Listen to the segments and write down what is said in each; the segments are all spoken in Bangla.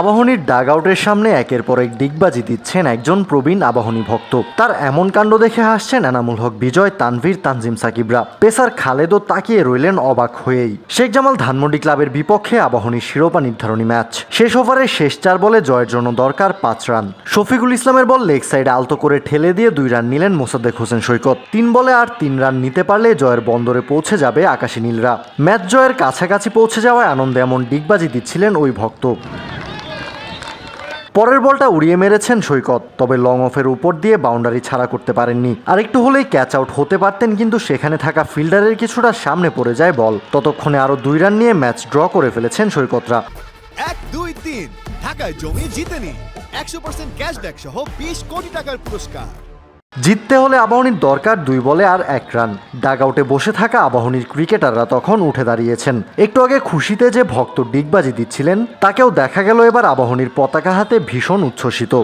আবাহনীর ডাগ আউটের সামনে একের পর এক ডিগবাজি দিচ্ছেন একজন প্রবীণ আবাহনী ভক্ত। তার এমন কাণ্ড দেখে হাসছেন এনামুল হক বিজয়, তানভীর, তানজিম সাকিবরা। পেসার খালেদও তাকিয়ে রইলেন অবাক হয়েই। শেখ জামাল ধানমন্ডি ক্লাবের বিপক্ষে আবাহনীর শিরোপা নির্ধারণী ম্যাচ। শেষ ওভারের শেষ চার বলে জয়ের জন্য দরকার পাঁচ রান। শফিকুল ইসলামের বল লেগ সাইডে আলতো করে ঠেলে দিয়ে দুই রান নিলেন মোসাদ্দেক হোসেন সৈকত। তিন বলে আর তিন রান নিতে পারলে জয়ের বন্দরে পৌঁছে যাবে আকাশী নীলরা। ম্যাচ জয়ের কাছাকাছি পৌঁছে যাওয়ায় আনন্দে এমন ডিগবাজি দিচ্ছিলেন ওই ভক্ত। পরের বলটা উড়িয়ে মেরেছেন সৈকত, তবে লং অফের উপর দিয়ে বাউন্ডারি ছাড়া করতে পারেননি। আর একটু হলেই ক্যাচ আউট হতে পারতেন, কিন্তু সেখানে থাকা ফিল্ডারের কিছুটা সামনে পড়ে যায় বল। ততক্ষণে আরও দুই রান নিয়ে ম্যাচ ড্র করে ফেলেছেন সৈকতরা। এক, দুই, তিন। ঢাকায় জমি জিতেনি। একশো পার্সেন্ট ক্যাশব্যাক সহ বিশ কোটি টাকার পুরস্কার। জিততে হলে আবাহনীর দরকার দুই বলে আর এক রান। ডাগ আউটে বসে থাকা আবাহনীর ক্রিকেটাররা তখন উঠে দাঁড়িয়েছেন। একটু আগে খুশিতে যে ভক্ত ডিগবাজি দিচ্ছিলেন, তাকেও দেখা গেল এবার আবাহনীর পতাকা হাতে ভীষণ উচ্ছ্বসিত।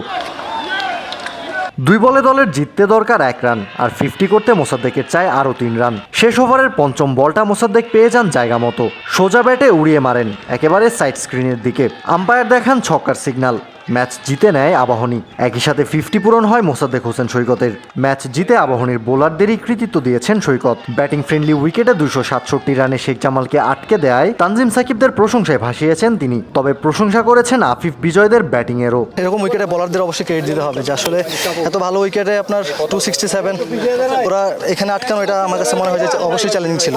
দুই বলে দলের জিততে দরকার এক রান, আর ফিফটি করতে মোসাদ্দেকের চায় আরও তিন রান। শেষ ওভারের পঞ্চম বলটা মোসাদ্দেক পেয়ে যান জায়গা মতো। সোজা ব্যাটে উড়িয়ে মারেন, একেবারে সাইড স্ক্রিনের দিকে। আম্পায়ার দেখান ছক্কার সিগন্যাল ম্যাচ জিতে নেয় আবাহনী। একই সাথে ফিফটি পূরণ হয় মোসাদ্দেক হোসেন সৈকতের। ম্যাচ জিতে আবাহনীর বোলারদেরই কৃতিত্ব দিয়েছেন সৈকত। ব্যাটিং ফ্রেন্ডলি উইকেটে দুশো সাতষট্টি রানে শেখ জামালকে আটকে দেয় তানজিম সাকিবদের প্রশংসায় ভাসিয়েছেন তিনি। তবে প্রশংসা করেছেন আফিফ বিজয়দের ব্যাটিংয়েরও। এরকম উইকেটে বলারদের অবশ্যই ক্রেডিট দিতে হবে যে আসলে এত ভালো উইকেটে আপনার টু সিক্সটি সেভেন ওরা এখানে আটকানো, এটা আমার কাছে মনে হয় যে অবশ্যই চ্যালেঞ্জিং ছিল।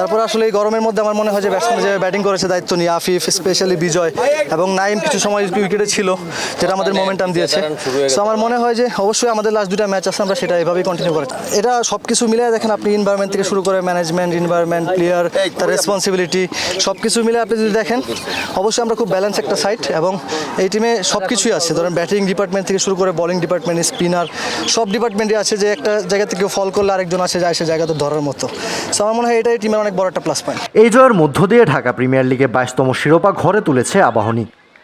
তারপর আসলে এই গরমের মধ্যে আমার মনে হয় যে ব্যাটসম্যান যে ব্যাটিং করেছে, দায়িত্ব নিয়ে আফিফ স্পেশালি বিজয় এবং নাইম কিছু সময় উইকেটে ছিল। যেটা আমাদের মোমেন্টাম দিয়েছে। সো আমার মনে হয় যে অবশ্যই আমাদের লাস্ট দুটা ম্যাচ আছে আমরা সেটা এভাবেই কন্টিনিউ করে। এটা সব কিছু মিলে দেখেন আপনি ইনভারমেন্ট থেকে শুরু করে ম্যানেজমেন্ট ইনভারমেন্ট প্লেয়ার তার রেসপন্সিবিলিটি সব কিছু মিলে আপনি যদি দেখেন অবশ্যই আমরা খুব ব্যালেন্স একটা সাইড এবং এই টিমে সব কিছুই আছে। ধরেন ব্যাটিং ডিপার্টমেন্ট থেকে শুরু করে বলিং ডিপার্টমেন্ট স্পিনার সব ডিপার্টমেন্টই আছে যে একটা জায়গা থেকে ফল করলে আরেকজন আছে যায় সে জায়গাতে ধরার মতো। সো আমার মনে হয় এটাই টিমের অনেক বড় একটা প্লাস পয়েন্ট এই জয়ের মধ্য দিয়ে ঢাকা প্রিমিয়ার লিগে বাইশতম শিরোপা ঘরে তুলেছে আবাহনী।